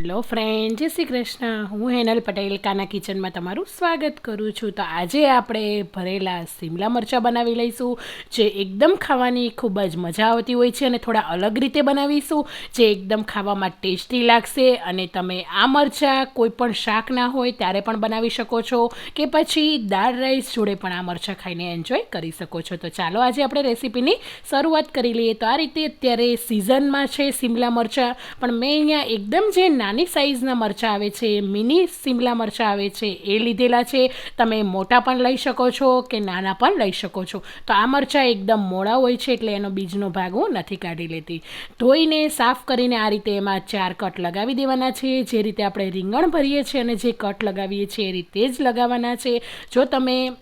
Hello friend, જય શ્રી કૃષ્ણ. હું હેનલ પટેલ, કાના કિચનમાં તમારું સ્વાગત કરું છું. તો આજે આપણે ભરેલા સિમલા મરચાં બનાવી લઈશું, જે એકદમ ખાવાની ખૂબ જ મજા આવતી હોય છે અને થોડા અલગ રીતે બનાવીશું, જે એકદમ ખાવામાં ટેસ્ટી લાગશે. અને તમે આ મરચાં કોઈ પણ શાક ના હોય ત્યારે પણ બનાવી શકો છો, કે પછી દાળ, રાઈસ જોડે પણ આ મરચાં ખાઈને એન્જોય કરી શકો છો. તો ચાલો આજે આપણે રેસીપીની શરૂઆત કરી લઈએ. તો આ રીતે અત્યારે સિઝનમાં છે સિમલા મરચાં, પણ મેં અહીંયા એકદમ જે નાની સાઇઝના મરચાં આવે છે, મિની સિમલા મરચાં આવે છે, એ લીધેલા છે. તમે મોટા પણ લઈ શકો છો કે નાના પણ લઈ શકો છો. તો આ મરચાં એકદમ મોડા હોય છે એટલે એનો બીજનો ભાગ હું નથી કાઢી લેતી. ધોઈને, સાફ કરીને આ રીતે એમાં ચાર કટ લગાવી દેવાના છે. જે રીતે આપણે રીંગણ ભરીએ છીએ અને જે કટ લગાવીએ છીએ એ રીતે જ લગાવવાના છે. જો તમે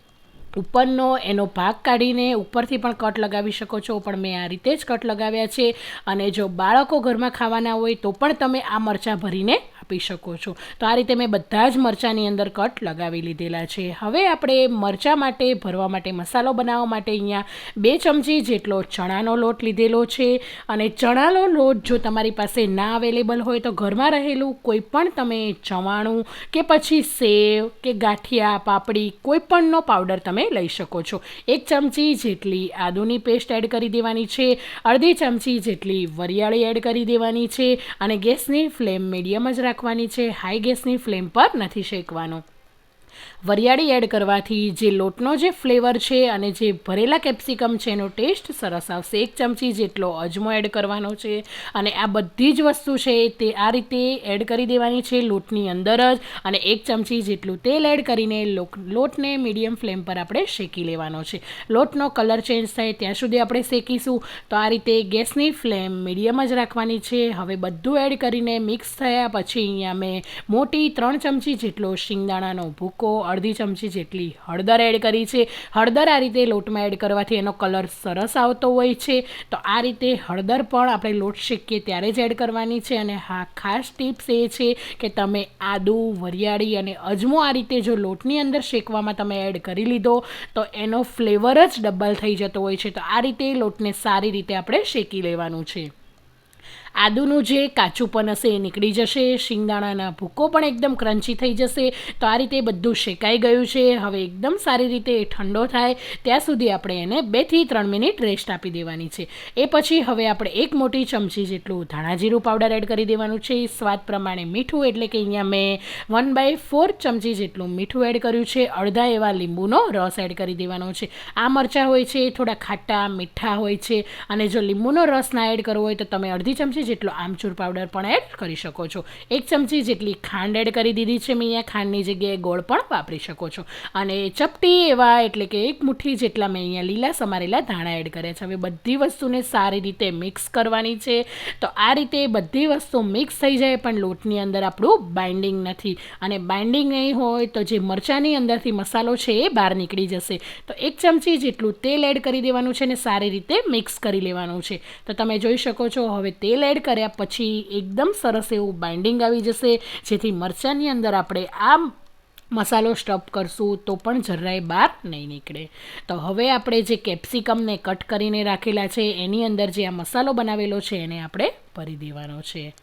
ઉપરનો એનો ભાગ કાઢીને ઉપરથી પણ કટ લગાવી શકો છો. પણ મેં આ રીતે જ કટ લગાવ્યા છે. અને જો બાળકો ઘરમાં ખાવાના હોય તો પણ તમે આ મરચાં ભરીને આપી શકો છો. તો આ રીતે મેં બધા જ મરચાંની અંદર કટ લગાવી લીધેલા છે. હવે આપણે મરચાં માટે, ભરવા માટે મસાલો બનાવવા માટે અહીંયા બે ચમચી જેટલો ચણાનો લોટ લીધેલો છે. અને ચણાનો લોટ જો તમારી પાસે ના અવેલેબલ હોય તો ઘરમાં રહેલું કોઈ પણ તમે ચવાણું કે પછી સેવ કે ગાંઠિયા, પાપડી કોઈ પણનો પાવડર તમે લઈ શકો છો. એક ચમચી જેટલી આદુની પેસ્ટ એડ કરી દેવાની છે. અડધી ચમચી જેટલી વરિયાળી એડ કરી દેવાની છે. અને ગેસની ફ્લેમ મીડિયમ જ રાખવાની છે હાઈ ગેસની ફ્લેમ પર નથી શેકવાનું. વરિયાળી એડ કરવાથી જે લોટનો જે ફ્લેવર છે અને જે ભરેલા કેપ્સિકમ છે એનો ટેસ્ટ સરસ આવશે. એક ચમચી જેટલો અજમો એડ કરવાનો છે અને આ બધી જ વસ્તુ છે તે આ રીતે એડ કરી દેવાની છે લોટની અંદર જ અને એક ચમચી જેટલું તેલ એડ કરીને લોટને મીડિયમ ફ્લેમ પર આપણે શેકી લેવાનો છે. લોટનો કલર ચેન્જ થાય ત્યાં સુધી આપણે શેકીશું. તો આ રીતે ગેસની ફ્લેમ મીડિયમ જ રાખવાની છે. હવે બધું એડ કરીને મિક્સ થયા પછી અહીંયા મેં મોટી ત્રણ ચમચી જેટલો શિંગદાણાનો ભૂકો અડધી ચમચી જેટલી હળદર એડ કરી છે. હળદર આ રીતે લોટમાં એડ કરવાથી એનો કલર સરસ આવતો હોય છે. તો આ રીતે હળદર પણ આપણે લોટ શેકીએ ત્યારે જ એડ કરવાની છે અને હા, ખાસ ટિપ્સ એ છે કે તમે આદુ, વરિયાળી અને અજમો આ રીતે જો લોટની અંદર શેકવામાં તમે એડ કરી લીધો, તો એનો ફ્લેવર જ ડબલ થઈ જતો હોય છે. તો આ રીતે લોટને સારી રીતે આપણે શેકી લેવાનું છે. આદુનું જે કાચુંપન હશે એ નીકળી જશે, શિંગદાણાના ભૂકો પણ એકદમ ક્રન્ચી થઈ જશે. તો આ રીતે બધું શેકાઈ ગયું છે. હવે એકદમ સારી રીતે ઠંડો થાય. ત્યાં સુધી આપણે એને બેથી ત્રણ મિનિટ રેસ્ટ આપી દેવાની છે. એ પછી હવે આપણે એક મોટી ચમચી જેટલું ધાણા જીરું પાવડર એડ કરી દેવાનું છે. સ્વાદ પ્રમાણે મીઠું, એટલે કે અહીંયા મેં વન બાય ફોર ચમચી જેટલું મીઠું એડ કર્યું છે. અડધા એવા લીંબુનો રસ એડ કરી દેવાનો છે. આ મરચાં હોય છે, થોડા ખાટા, મીઠા હોય છે. અને જો લીંબુનો રસ ના એડ કરવો હોય તો તમે અડધી ચમચી જેટલો આમચૂર પાવડર પણ એડ કરી શકો છો. એક ચમચી જેટલી ખાંડ એડ કરી દીધી છે મેં અહીંયા. ખાંડની જગ્યાએ ગોળ પણ વાપરી શકો છો. અને ચપટી એવા એટલે કે એક મુઠ્ઠી જેટલા મેં અહીંયા લીલા સમારેલા ધાણા એડ કર્યા છે. હવે બધી વસ્તુને સારી રીતે મિક્સ કરવાની છે. તો આ રીતે બધી વસ્તુ મિક્સ થઈ જાય પણ લોટની અંદર આપણું બાઇન્ડિંગ નથી. અને બાઇન્ડિંગ નહીં હોય તો જે મરચાંની અંદરથી મસાલો છે એ બહાર નીકળી જશે. તો એક ચમચી જેટલું તેલ એડ કરી દેવાનું છે ને સારી રીતે મિક્સ કરી લેવાનું છે. તો તમે જોઈ શકો છો, હવે તેલ એડ કર્યા પછી એકદમ સરસ એવું બાઇન્ડિંગ આવી જશે. જેથી મરચાંની અંદર આપણે આ મસાલો સ્ટફ કરશું તો પણ જરાય બહાર નહીં નીકળે. તો હવે આપણે જે કેપ્સિકમને કટ કરીને રાખેલા છે, એની અંદર જે આ મસાલો બનાવેલો છે, એને આપણે ભરી દેવાનો છે.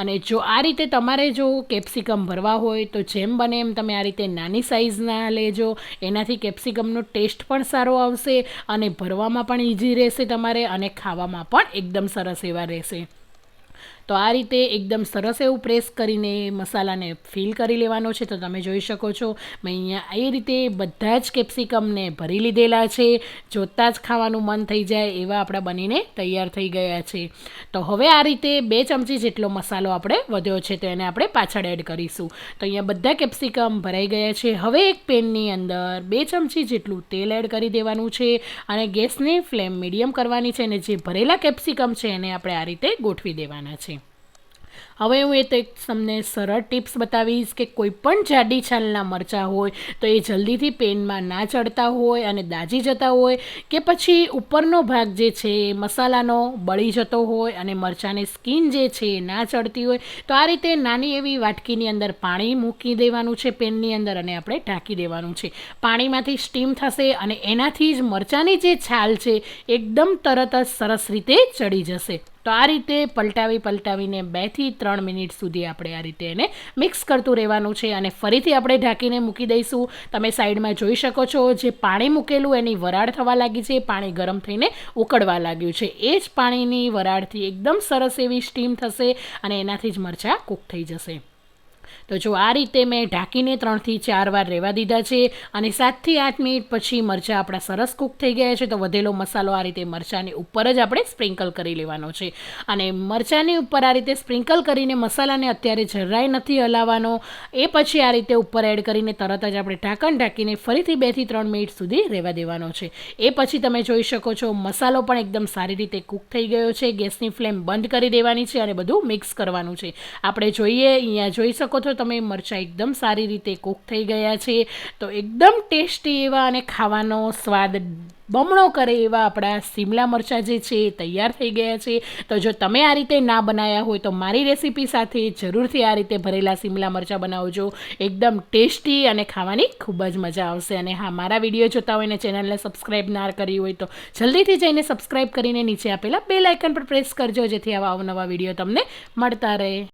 અને જો આ રીતે તમારે જો કેપ્સિકમ ભરવા હોય તો જેમ બને એમ તમે આ રીતે નાની સાઇઝના લેજો. એનાથી કેપ્સિકમનો ટેસ્ટ પણ સારો આવશે અને ભરવામાં પણ ઇઝી રહેશે તમારે અને ખાવામાં પણ એકદમ સરસ એવા રહેશે. તો આ રીતે એકદમ સરસ એવું પ્રેસ કરીને મસાલાને ફિલ કરી લેવાનો છે. તો તમે જોઈ શકો છો, મેં અહીંયા એ રીતે બધા જ કેપ્સિકમને ભરી લીધેલા છે. જોતાં જ ખાવાનું મન થઈ જાય એવા આપણા બનીને તૈયાર થઈ ગયા છે. તો હવે આ રીતે બે ચમચી જેટલો મસાલો આપણે વધ્યો છે તો એને આપણે પાછળ એડ કરીશું. તો અહીંયા બધા કેપ્સિકમ ભરાઈ ગયા છે. હવે એક પેનની અંદર બે ચમચી જેટલું તેલ એડ કરી દેવાનું છે અને ગેસની ફ્લેમ મીડિયમ કરવાની છે અને જે ભરેલા કેપ્સિકમ છે એને આપણે આ રીતે ગોઠવી દેવાના છે. હવે હું એ તો એક તમને સરળ ટિપ્સ બતાવીશ કે કોઈ પણ જાડી છાલના મરચાં હોય તો એ જલ્દીથી પેનમાં ના ચડતા હોય અને દાજી જતા હોય કે પછી ઉપરનો ભાગ જે છે એ મસાલાનો બળી જતો હોય અને મરચાંની સ્કીન જે છે એ ના ચડતી હોય, તો આ રીતે નાની એવી વાટકીની અંદર પાણી મૂકી દેવાનું છે પેનની અંદર અને આપણે ઢાંકી દેવાનું છે. પાણીમાંથી સ્ટીમ થશે અને એનાથી જ મરચાંની જે છાલ છે એકદમ તરત જ સરસ રીતે ચડી જશે. તો આ રીતે પલટાવી પલટાવીને બેથી ત્રણ મિનિટ સુધી આપણે આ રીતે એને મિક્સ કરતું રહેવાનું છે અને ફરીથી આપણે ઢાંકીને મૂકી દઈશું. તમે સાઈડમાં જોઈ શકો છો જે પાણી મૂકેલું એની વરાળ થવા લાગી છે, પાણી ગરમ થઈને ઉકળવા લાગ્યું છે. એ જ પાણીની વરાળથી એકદમ સરસ એવી સ્ટીમ થશે અને એનાથી જ મરચાં કૂક થઈ જશે. તો જો આ રીતે મેં ઢાંકીને ત્રણથી ચાર વાર રહેવા દીધા છે અને સાતથી આઠ મિનિટ પછી મરચાં આપણા સરસ કૂક થઈ ગયા છે, તો વધેલો મસાલો આ રીતે મરચાંની ઉપર જ આપણે સ્પ્રિંકલ કરી લેવાનો છે. અને મરચાંની ઉપર આ રીતે સ્પ્રિંકલ કરીને મસાલાને અત્યારે જરાય નથી હલાવવાનો. એ પછી આ રીતે ઉપર એડ કરીને તરત જ આપણે ઢાંકણ ઢાંકીને ફરીથી બેથી ત્રણ મિનિટ સુધી રહેવા દેવાનો છે. એ પછી તમે જોઈ શકો છો મસાલો પણ એકદમ સારી રીતે કૂક થઈ ગયો છે. ગેસની ફ્લેમ બંધ કરી દેવાની છે અને બધું મિક્સ કરવાનું છે. આપણે જોઈએ, અહીંયા જોઈ શકો છો તમે મરચાં એકદમ સારી રીતે કૂક થઈ ગયા છે, તો એકદમ ટેસ્ટી એવા અને ખાવાનો સ્વાદ બમણો કરે એવા આપણા સિમલા મરચાં જે છે એ તૈયાર થઈ ગયા છે. તો જો તમે આ રીતે ના બનાવ્યા હોય તો મારી રેસીપી સાથે જરૂરથી આ રીતે ભરેલા સિમલા મરચાં બનાવજો. એકદમ ટેસ્ટી અને ખાવાની ખૂબ જ મજા આવશે. અને હા, મારા વીડિયો જોતા હોય ને ચેનલને સબસ્ક્રાઈબ ના કરી હોય તો જલ્દીથી જઈને સબસ્ક્રાઈબ કરીને નીચે આપેલા બે લાઇકન પર પ્રેસ કરજો, જેથી આવા અવનવા વીડિયો તમને મળતા રહે.